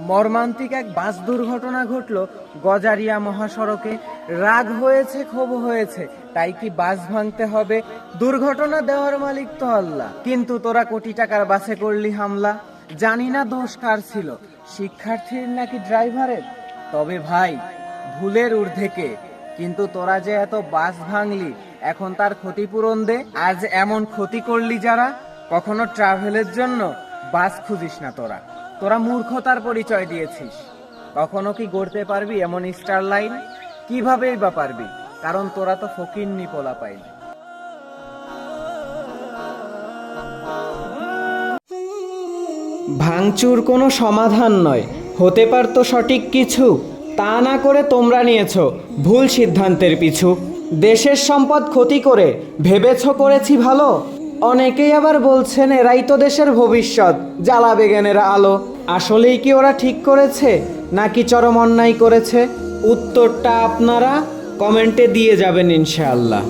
মর্মান্তিক এক বাস দুর্ঘটনা ঘটলো গজারিয়া মহাসড়কে। রাগ হয়েছে, ক্ষোভ হয়েছে। তাই কি বাস ভাঙতে হবে? দুর্ঘটনা দেওয়ার মালিক তো আল্লাহ। কিন্তু তোরা কোটি টাকার বাসে করলি হামলা। জানি না দোষ কার ছিল। শিক্ষার্থীর নাকি ড্রাইভারের? তবে ভাই, ভুলের ঊর্ধ্বে কিন্তু তোরা যে এত বাস ভাঙলি, এখন তার ক্ষতিপূরণ দে। আজ এমন ক্ষতি করলি যারা, কখনো ট্রাভেলের জন্য বাস খুঁজিস না তোরা। তোরা মূর্খতার পরিচয় দিয়েছিস। কখনো কি গড়তে পারবি এমন স্টার লাইন? কিভাবেই বা পারবি? কারণ তোরা তো ফকির নিপোলা পাইলি ভাঙচুর কোনো সমাধান নয়। হতে পারতো সঠিক কিছু। তা না করে তোমরা নিয়েছ ভুল সিদ্ধান্তের পিছু। দেশের সম্পদ ক্ষতি করে ভেবেছ করেছি ভালো? অনেকেই আবার বলছেন, এরাই তো দেশের ভবিষ্যৎ। জ্বালা বেগানের আলো। আসলেই কি ওরা ঠিক করেছে, নাকি চরম অন্যায় করেছে? উত্তরটা আপনারা কমেন্টে দিয়ে যাবেন ইনশাআল্লাহ।